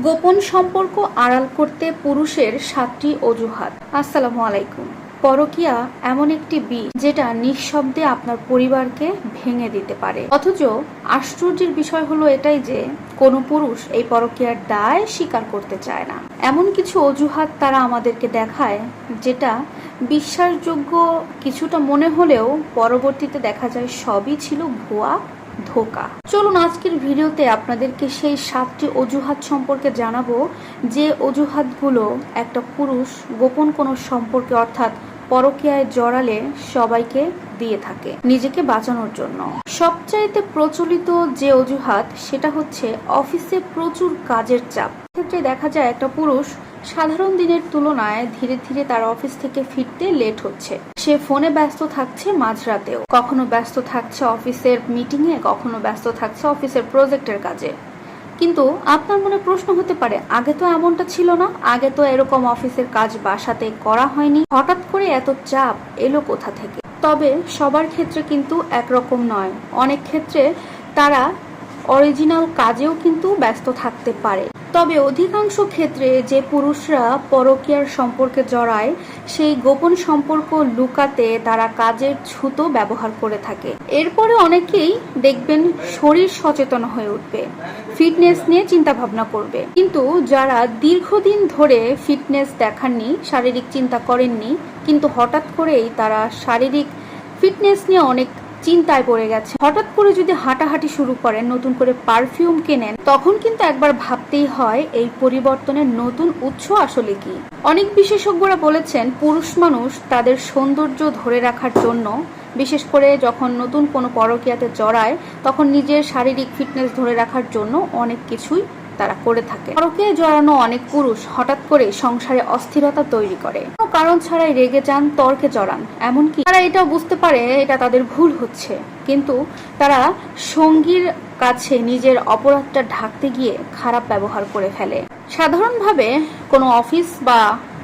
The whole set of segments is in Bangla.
গোপন সম্পর্ক আড়াল করতে পুরুষের সাতটি অজুহাত। আসসালামু আলাইকুম। পরকিয়া এমন একটি বীজ যেটা নিঃশব্দে আপনার পরিবারকে ভেঙে দিতে পারে। অথচ আশ্চর্যের বিষয় হলো এটাই যে, কোনো পুরুষ এই পরকিয়ার দায় স্বীকার করতে চায় না। এমন কিছু অজুহাত তারা আমাদেরকে দেখায় যেটা বিশ্বাসযোগ্য কিছুটা মনে হলেও পরবর্তীতে দেখা যায় সবই ছিল ভুয়া ধোকা। চলুন আজকের ভিডিওতে আপনাদেরকে সেই সাতটি অজুহাত সম্পর্কে জানাব, যে অজুহাতগুলো একটা পুরুষ গোপন কোনো সম্পর্কে অর্থাৎ পরকীয়ায় জড়ালে সবাইকে দিয়ে থাকে, নিজেকে বাঁচানোর জন্য। সবচাইতে প্রচলিত যে অজুহাত, সেটা হচ্ছে অফিসে প্রচুর কাজের চাপ। ক্ষেত্রে দেখা যায় একটা পুরুষ সাধারণ দিনের তুলনায় ধীরে ধীরে তার অফিস থেকে ফিরতে লেট হচ্ছে। সে ফোনে ব্যস্ত থাকছে মাঝরাতেও। কখনো ব্যস্ত থাকছে অফিসের মিটিংয়ে, কখনো ব্যস্ত থাকছে অফিসের প্রজেক্টের কাজে। কিন্তু আপনার মনে প্রশ্ন হতে পারে, আগে তো এমনটা ছিল না? আগে তো এরকম অফিসের কাজ বাসাতে করা হয়নি। হঠাৎ করে এত চাপ এলো কোথা থেকে? তবে সবার ক্ষেত্রে কিন্তু একরকম নয়। অনেক ক্ষেত্রে তারা অরিজিনাল কাজেও কিন্তু ব্যস্ত থাকতে পারে। তবে অধিকাংশ ক্ষেত্রে যে পুরুষরা পরকীয়ার সম্পর্কে জড়ায়, সেই গোপন সম্পর্ক লুকাতে তারা কাজের ছুতো ব্যবহার করে থাকে। এরপরে অনেকেই দেখবেন শরীর সচেতন হয়ে উঠবে, ফিটনেস নিয়ে চিন্তা ভাবনা করবে। কিন্তু যারা দীর্ঘদিন ধরে ফিটনেস দেখাননি, শারীরিক চিন্তা করেননি, কিন্তু হঠাৎ করেই তারা শারীরিক ফিটনেস নিয়ে অনেক চিন্তায় পড়ে গেছে। হঠাৎ করে যদি হাঁটাহাঁটি শুরু করেন, নতুন করে পারফিউম কেনেন, তখন কিন্তু একবার ভাবতেই হয়, এই পরিবর্তনের নতুন উৎস আসলে কি? অনেক বিশেষজ্ঞরা বলেছেন, পুরুষ মানুষ তাদের সৌন্দর্য ধরে রাখার জন্য, বিশেষ করে যখন নতুন কোনো পরকীয়াতে জড়ায় তখন নিজের শারীরিক ফিটনেস ধরে রাখার জন্য অনেক কিছুই তারা করে থাকে। পরকে জড়ানো অনেক পুরুষ হঠাৎ করে সংসারে অস্থিরতা তৈরি করে। কারণ ছাড়াই রেগে যান, তর্কে জড়ান। এমনকি তারা এটাও বুঝতে পারে, এটা তাদের ভুল হচ্ছে। কিন্তু তারা সঙ্গীর কাছে নিজের অপরাধটা ঢাকতে গিয়ে খারাপ ব্যবহার করে ফেলে। সাধারণভাবে কোনো অফিস বা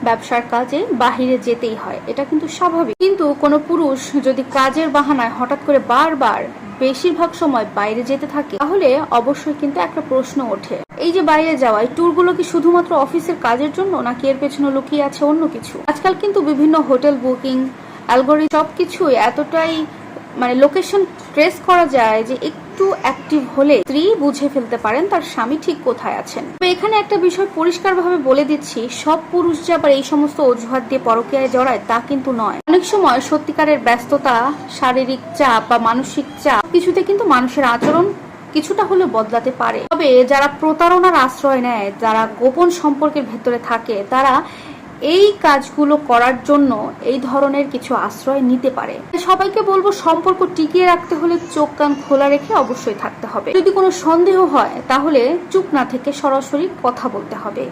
ব্যবসার কাজে বাহিরে যেতেই হয়, এটা কিন্তু স্বাভাবিক। কিন্তু কোনো পুরুষ যদি কাজের বাহানায় হঠাৎ করে বারবার বেশিরভাগ সময় বাইরে যেতে থাকে, তাহলে অবশ্যই কিন্তু একটা প্রশ্ন ওঠে। এই যে বাইরে যাওয়ায় ট্যুর ট্যুরগুলো কি শুধুমাত্র অফিসের কাজের জন্য, নাকি এর পেছনে লুকিয়ে আছে অন্য কিছু? আজকাল কিন্তু বিভিন্ন হোটেল বুকিং অ্যালগোরি সবকিছুই এতটাই মানে লোকেশন ট্রেস করা যায় যে একটু অ্যাক্টিভ হলে স্ত্রী বুঝে ফেলতে পারেন তার স্বামী ঠিক কোথায় আছেন। তো এখানে একটা বিষয় পরিষ্কারভাবে বলে দিচ্ছি, সব পুরুষ যে আবার এই সমস্ত অজুহাত দিয়ে পরকীয়ায় জড়ায় তা কিন্তু নয়। অনেক সময় সত্যিকারের ব্যস্ততা, শারীরিক চাপ বা মানসিক চাপ কিছুতে কিন্তু মানুষের আচরণ কিছুটা হলেও বদলাতে পারে। তবে যারা প্রতারণার আশ্রয় নেয়, যারা গোপন সম্পর্কের ভেতরে থাকে, তারা এই কাজগুলো করার জন্য এই ধরনের কিছু আশ্রয় নিতে পারে। সবাইকে বলব, সম্পর্ক টিকিয়ে রাখতে হলে চোখ কান খোলা রেখে অবশ্যই থাকতে হবে। যদি কোনো সন্দেহ হয়, তাহলে চুপ না থেকে সরাসরি কথা বলতে হবে।